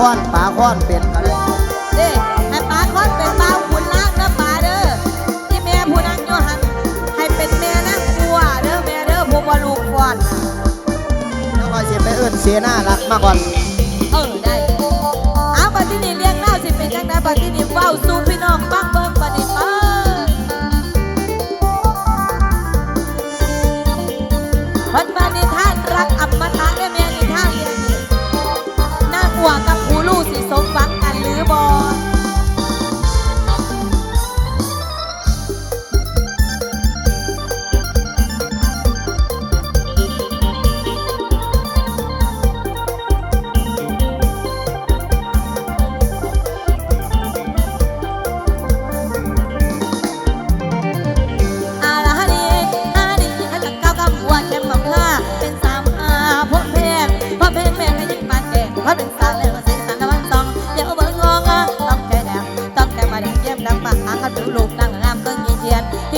ค้อนปลาค้อนเป็นก็ได้เด้ให้ป้าคอนเป็นเปล่าคุณล้านเด้อป้าเด้อที่แม่ผู้นั่งอยู่หันให้เป็นแม่นางกัวเด้อแม่เด้อผู้บ่ลูกก่อนน่ะแล้วก็สิไปเอื้นเสียหน้ารักมาก่อน สิสมหวังกันหรือบ่อ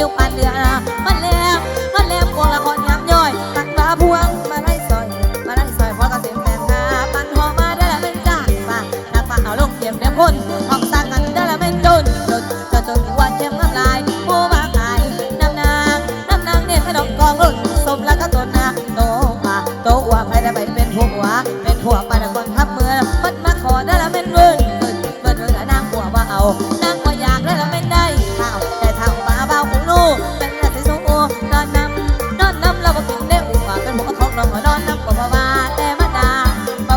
วปานเดือ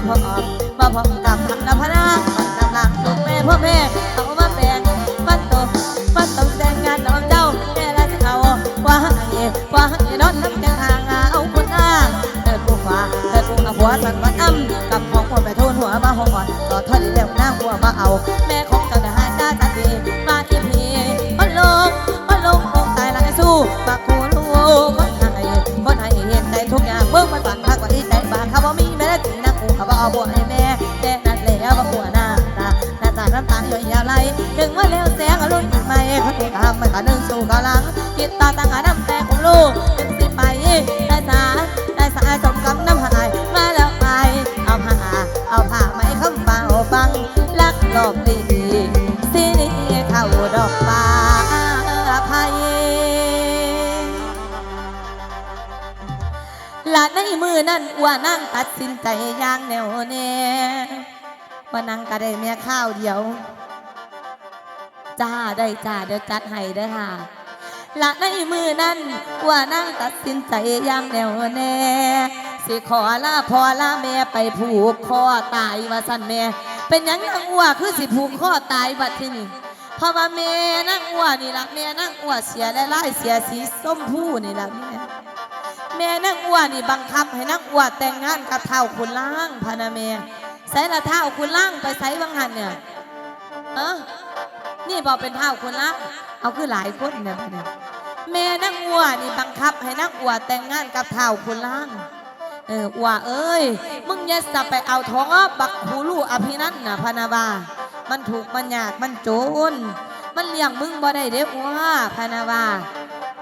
พอบ่พอกับทำนภนามันกำลังลูกแม่พ่อแม่ หลถึงว่าแล้วแสงอรุณอีกไหมเขาเทกำมันก็นึ่งสู่กำลังคิดต่อตั้งหาน้ำแต่ของลูกถึงสิไปได้สาได้สาสมกำน้ำหายมาแล้วไปเอาผ้าเอาผ้าไหมคำเปล่าฟังลักหลอบดีสินี่เข้าดอกป่าไผ่ละในมือนั่นว่านั่งตัดสินใจอย่างแน่วแน่ว่านั่งก็ได้แม่ข้าวเดียว จ้าได้จ้าเดี๋ยวจัดให้เด้อค่ะละในมือนั้นว่านั่งตัดสินใจอย่างแน่วแน่สิขอลาพอลาแม่ไปผูกคอตายว่าสั่นแม่ เป็นยังนางอ้วคือสิผูกคอตายบัดที่นี่เพราะว่าแม่นางอ้วนี่ละแม่นางอ้วเสียและไล่เสียสีส้มผู้นี่ละแม่แม่นางอ้วนี่บังคับให้นางอ้วแต่งงานกับเท่าคุณล่างพะนะแม่ใส่ละเท่าคุณล่างไปใส่บังหันเนี่ยเออ นี่บอกเป็นเท่าคนละเอาคือหลายคนเนี่ยบัดนี้แม่นักอัวนี่บังคับให้นักอัวแต่งงานกับเท่าคนล่างเอออัวเอ้ยมึงอย่าสับไปเอาท้องบักคูลูอภินันนะพนาบา มันถูกมันยากมันโจรมันเลี้ยงมึงบ่ได้เด้อัวพนาบา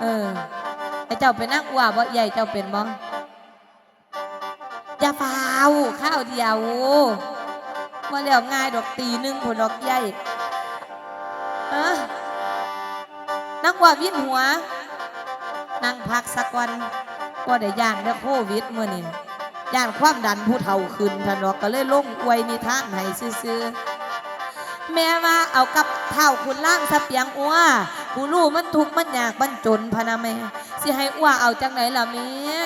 เออไอเจ้าเป็นนักอัวบ่ใหญ่เจ้าเป็นบ่อย่าฟาข้าวเดียวมาแล้วง่ายดอกตีหนึงผลดอกใหญ่ นั่งว่าวินหัว นั่งพักสักวันก็ได้ย่านเด้อโควิดเมื่อนี่ย่านความดันผู้เฒ่าขึ้นทันดอกก็เลยลงอวยนิทานให้ซื่อแม่ว่าเอากับเท่าคุณล่างสะเปียงอ้วผู้ลูกมันทุกข์มันยากมันจนพนะแม่สิให้อ้วเอาจังไหนล่ะแม่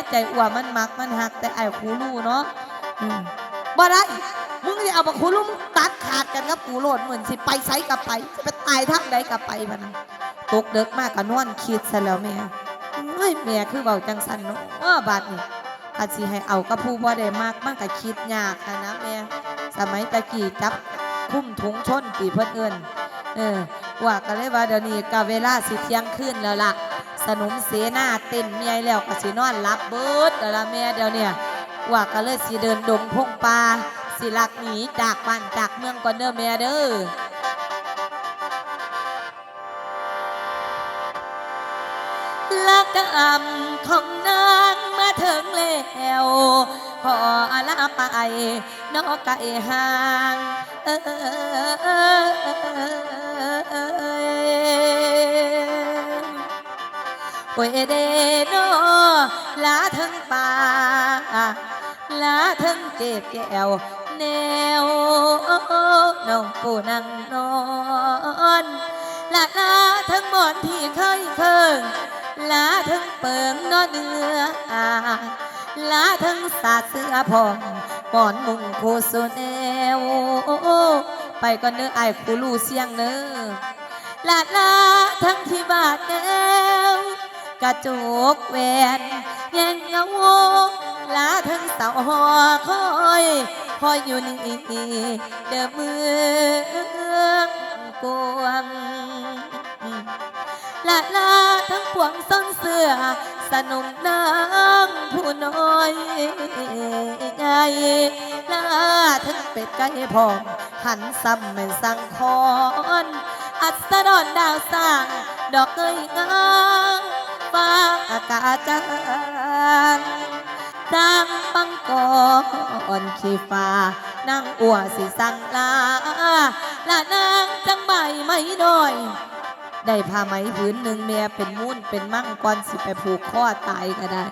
ใจอ้วมันมักมันหักแต่ไอ้ผู้ลูกเนาะบ่ได้ ได้เอาบักคูลุ่มตัดขาดกันกับกูโลดเหมือนสิไปไสกับไปสิไปตายทางใดกับไปพะนะตกเด็กมากก็นอนคิดซะแล้วแม่เฮ้ยแม่คือเบาจังสันเนาะบาดนี่อาจสิให้เอากับผู้บ่ได้มากมันก็คิดยากนะแม่สมัยตะกี้จับคุ้มถุงชนตีเพิ่อนเอินเออว่าก็เลยว่าเดี๋ยวนี้ก็เวลาสิเที่ยงคืนแล้วล่ะ สนุมเสนาเต้นเมียแล้วก็สินอนรับเบิดแล้วล่ะแม่เดี๋ยวเนี่ยว่าก็เลยสิเดินดงพงป่า สิลักหนีจากบ้านจากเมืองก่อนเด้อแม่เด้อลักอำของนางมาถึงแล้วพอลาไปนอกไก่ห่างเออเดโนลาทั้งป่าลาทั้งเจ็บแก้ว แนวน้องปูนั่งนอนลาลาทั้งหมอนที่เคยเคิงลาทั้งเปิงนอนเนื้ออาลาทั้งสาดเสื้อพองปอนมุงโคโซแนวไปก่อนเนื้อไอ้คูลูเสียงเนื้อลาลาทั้งที่บาดแก้วกระจกแหวนแยงเงา ลาทั้งเสาหอคอยคอยอยู่นี่เดิมเมืองกวงลาลาทั้งพวงส้นเสื้อ สนุมนางผู้น้อยใหญ่ลาทั้งเป็ดไก่พองหันซ้ำไม่สั่งคอนอัสดรดาวสร้าง ดอกเอ้ยงามฟ้าอากาศจาง จางปังกอนขี้ฟ้านางอัวสิสังลาละนางจังใบไม่น้อย ได้ผ้าไหมผืนหนึ่งแม่เป็นมุ่นเป็นมั่งก่อนสิไปผูกข้อตายก็ได้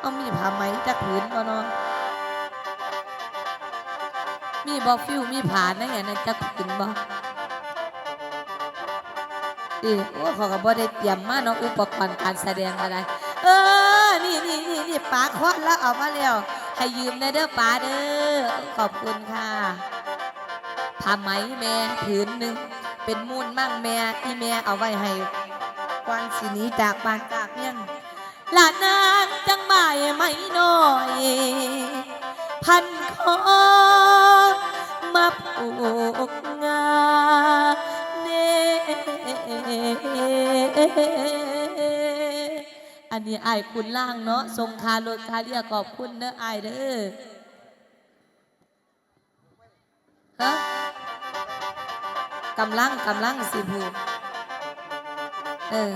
เอามีผ้าไหมจักผืนบ่เนาะมีบอฟิวมีผ่านนั่นไงนั่นจะกินบ่ เออโอ้เขาก็บ่ได้เตรียมมาเนาะอุปกรณ์การแสดงอะไร เออ นี่นี่นี่นี่ปลาคอดแล้วเอามาแล้วให้ยืมได้เด้อปลาเด้อขอบคุณค่ะผ้าไหมแม่ผืนหนึ่งเป็นมูลมั่งแม่ที่แม่เอาไว้ให้กวนสีนี้จากบ้านจากเมี่ยงหลานนางจังบ่ายไม่น้อย พันคอมาปลูก นนี้ไอ้ายคุณล่างเนาะทรงคารถคาเรียกขอบคุณเนอะไอ้ายเด้อฮะกำลังกำลังสิพูดเออ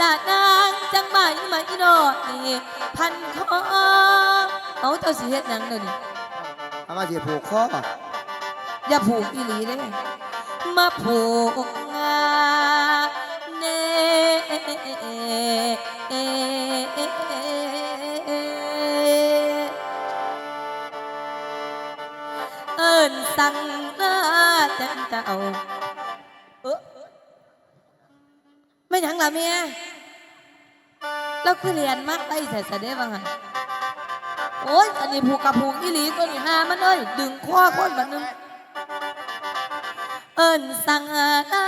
ลาดนางจังไหมไหมดอกนี่พันคอเอาเจ้าสิเฮ็ดหนังเดี๋ยวนี้เอามาสิผูกคออย่าผูกอีหลีเด้มาผูก สั่งลาจันเจ้าเอ้อไม่หยังล่ะเมียแล้วคือเรียนมากไปแต่สะเด้บ้างไงโอ้ยอันนี้ผูกกับผูกอีหลีตัวนี้หามันเลยดึงข้อคนแบบนึงเอิญสังอาลา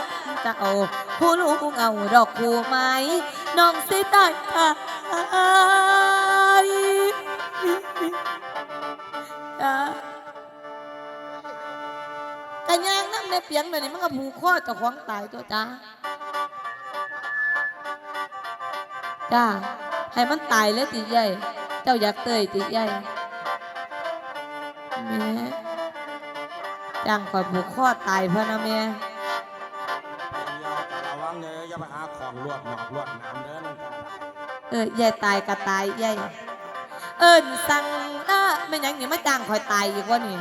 ดเจ้าผู้ลูกเอาดอกผูไม้น้องสิตายตา งน้ำในเปียงแบบนี้มันก็ผูกข้อเกับของตายตัวจ้าจ้าให้มันตายเลยตีใหญ่เจ้าอยากเตยตีใหญ่แม่จ้างคอยผูกข้อตายพื่อนะแม่ระวังเด้ออย่าไปหาของลวดหมอกลวดน้ำเด้อนั่นจ้ะเออใหญ่ตายก็ตายใหญ่เอิญสั่งละไม่หยังนี่มาจ้างคอยตายอีกวะนี่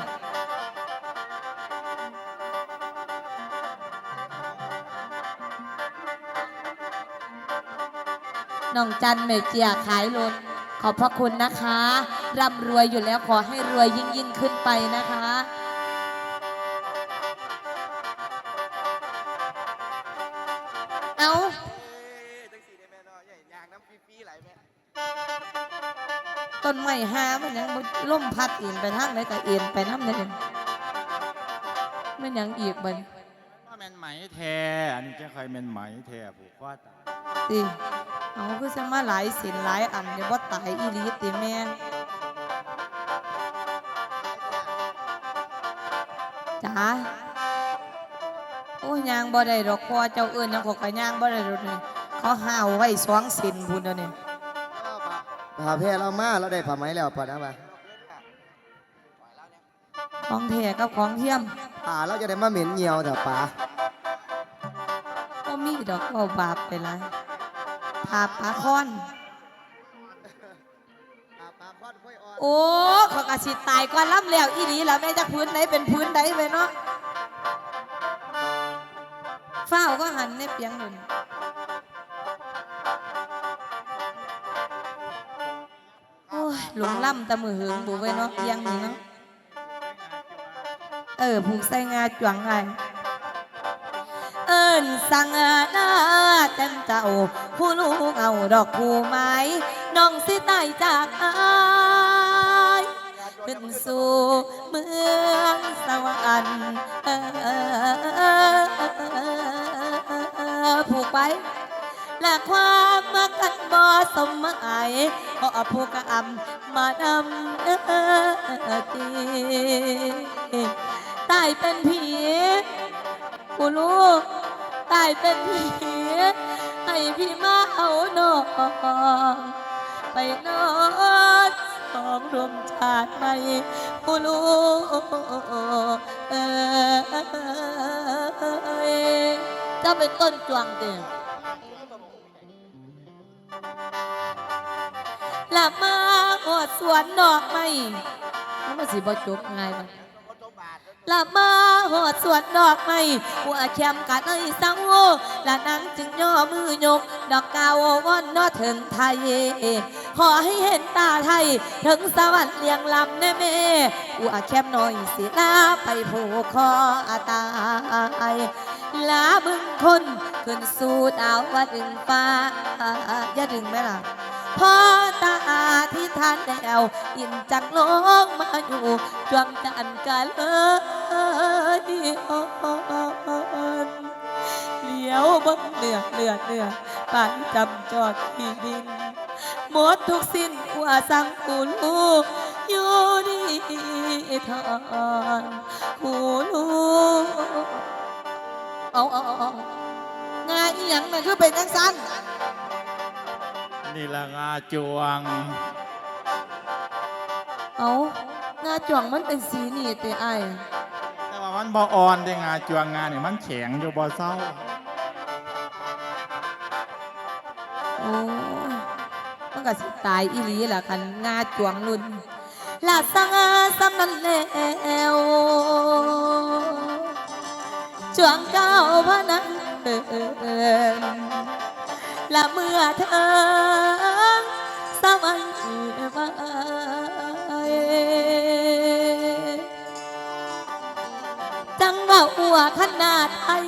น้องจันเมเจียขายรถขอบพระคุณนะคะร่ำรวยอยู่แล้วขอให้รวยยิ่งยิ่งๆขึ้นไปนะคะเอาจังสีได้แม่เนาะใหญ่ยางน้ำฟรีๆไม่ต้นไม้หามันยังบ่ล่มพัดเอ็นไปทางไหนก็เอ็นไปน้ำนั่นเองมันยังอีกบันว่าแม่นไหมแท้อันนี้จะใครแม่นไหมแท้ผูกคอตา ติเอาคือจะมาหลายสินหลายอันเดี๋ยวว่าตายอีหลีติแม่จ๋าโอ้ยยางบ่ได้ดอกพอเจ้าเอิ้นยังขอกระยางบ่ได้ดอกนี่เขาห้าวไว้สองสินพุ่นเดี๋ยวนี้ผ่าแพร่เรามาเราได้ผ้าไหมแล้วปะนะปะของแท้กับของเทียมป่าเราจะได้มาเหม็นเหี่ยวแต่ป่าก็มีดอกเอาบาปไปหลา ยพาปลาคอน โอ้เขอกระสิตายก่อนล้ำแล้วอีหลีแล้วแม่จะพื้นไหนเป็นพื้นใดไปเนาะเฝ้าก็หันในเปียงหนุนโอ้ยหลงล่ำแตะมือหึงบุไว้เนาะเอียงนี่เนาะเออผูกใส่งาจวงไง เอิญสั่งหน้าเต็มเจ้าผู้ลูกเอาดอกผู้ไม้น้องสิตายจากอายขึ้นสู่เมืองสวรรค์ผูกไปและความมากันบ่สมหมายเพราะผู้กระอำมานำตีตายเป็นผีกูลูก ตายเป็นผีให้พี่มาเอานองไปนอนสองรวมชาติใหม่กูลูกเออจะเป็นต้นจวงเดียวละมาหอดสวนดอกไม้มันมาสิบ่จบง่ายมัน ละมาหอดสวนดอกไม้หัวแคมกันไอ้เศร้าละนังจึงย่อมือยก ดอกกาวว่อนนอถึงไทย ขอให้เห็นตาไทย ถึงสวรรค์เลียงลำแน่เมหัวแคมหน่อยสิลาไปผูกคอตาย ลาบึงคนขึ้นสู่ดาวว่าดึงฟ้าอย่าดึงไหมล่ะพอตาที่ทานแล้วอินจังลงมาอยู่จวงจันกันเลยอ่อนเหลียวเบังเหนือเหนือเหนือปานจำจอดที่ดินหมดทุกสิ้นกว่าสังกูลูกอยู่ดีทอนกูลูก เอาเอาเอาเอางานอีหยังมันคือเป็นจังสั้นนี่ละงาจวง เอางาจ่วงมันเป็นสีนี่เตไอายแต่ว่ามันบ่อ่อนได้งาจวงงาเนี่ยมันแข็งอยู่บ่เศร้า โอ้ยมันก็สิตายอีหลีล่ะคันงาจ่วงรุ่นลาสังอาสำนันแล้ว จ่วงเก้าพะนันเอินละเมื่อเธอสวรรค์ไว้จังว่าอัวขนาดไทย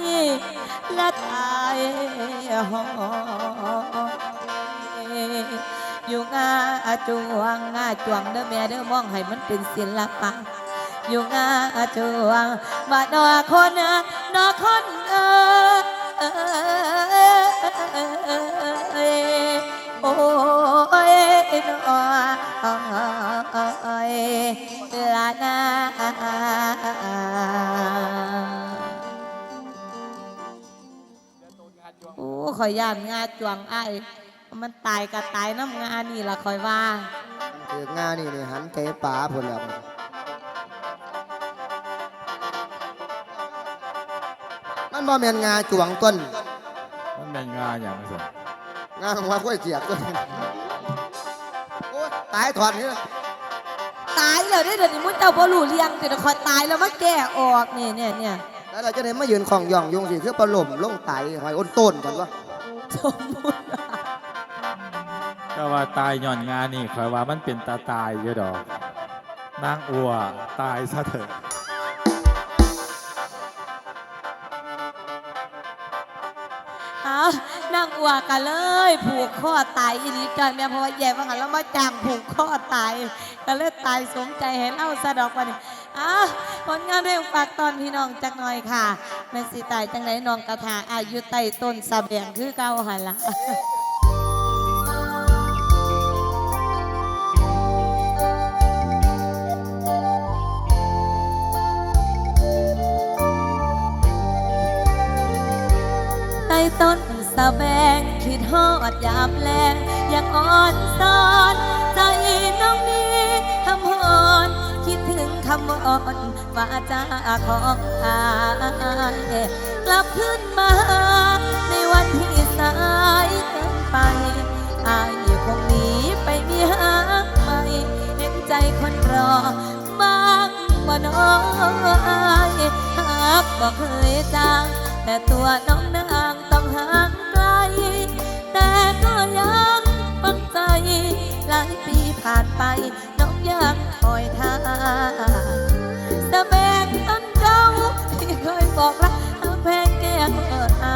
และตายหออยู่งาจวงงาจวงเด้อแม่เด้อมองให้มันเป็นศิลปะ อยู่งาจวงมานอคนนอคน อยย่านงาจวงไอ้มันตายก็ตายน้ำงานี่ละคอยว่าถืองานี่นี่หันเตะป่าพนแล้วมันบ่แม่นงาจวงต้นมันเป็นงาอย่างไรสิงาของว่าค่อยเจียบต้นโอ้ตายถอดนี่ตายแล้วได้เดี๋ยวนี้มุ้งเจ้าบ่รู้เลี้ยงเดี๋ยวคอยตายแล้วมาแก้ออกนี่เนี่ยเนี่ยแล้วเราจะได้มายืนของย่องยงสิคือปลาหล่มลงไตหอยอ้นต้นก่อนวะ สมมุติว่าก็ว่าตายย่อนงานี่คอยว่ามันเป็นตาตายอยู่ดอกนางอัวตายซะเถอะเอานางออัวกันเลย ผูกข้อตายอีหลีจอยแม่เพราะว่าแย่ว่างั้นแล้วมาจ้างผูกข้อตายก็เลยตายสมใจเห็นเล่าสะดอกวันนี้อะผลงานเพลงฝากตอนพี่น้องจักหน่อยค่ะ แม่สิตายจังไหนนองกระถาอายุใต้ต้นสะเบียงคือเก่าหันละใต้ต้นสะแบงคิดฮอดยามแลงอยังอ่อนซอนใจน้องนี้ทำหอน คิดถึงคำอ่อน ว่าจาของอายกลับขึ้นมา ในวันที่สายเกินไปอายคงหนีไปมีหางใหม่เห็นใจคนรอบ้างบ่น้อยหากบอกเคยจางแต่ตัวน้องนางต้องห่างไกล แต่ก็ยังปังใจหลายปีผ่านไปน้องยังคอยท่า แต่แบกต้นเก่าที่เคยบอกรักทำแพงแก้มเอา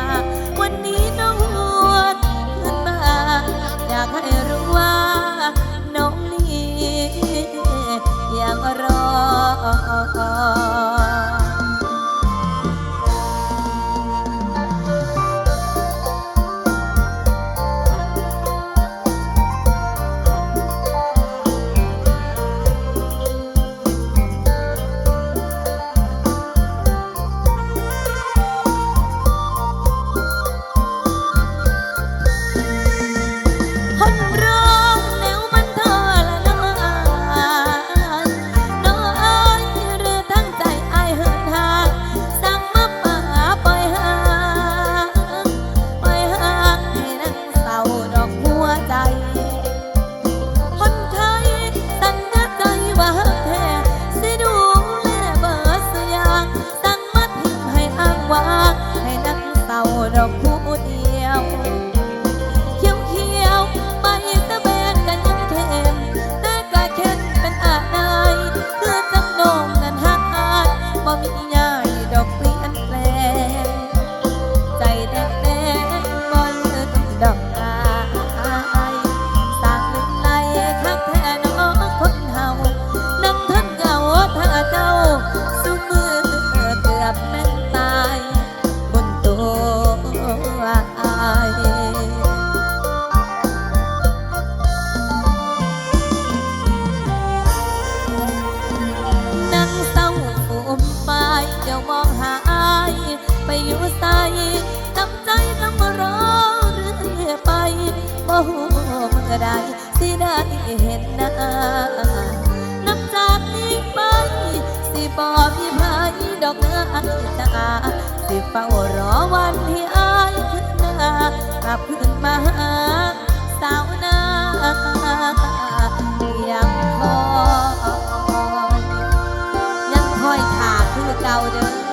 วันนี้น้องหวนขึ้นมาอยากให้รู้ว่า น้องนี่ยังรอ บ่มีภัยดอกเนื้ออันตาสิเฝ้ารอวันที่อายขึ้นมากลับขึ้นมาหาสาวนายังคอยยังคอยถาคือเก่าเด้อ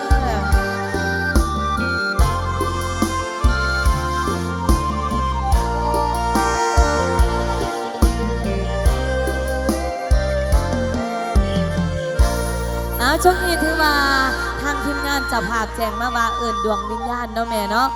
ช่วงนี้ถือว่าทางทีมงานจะภาพแจงมาว่าเอิญดวงวิญญาณเนาะแม่เนาะ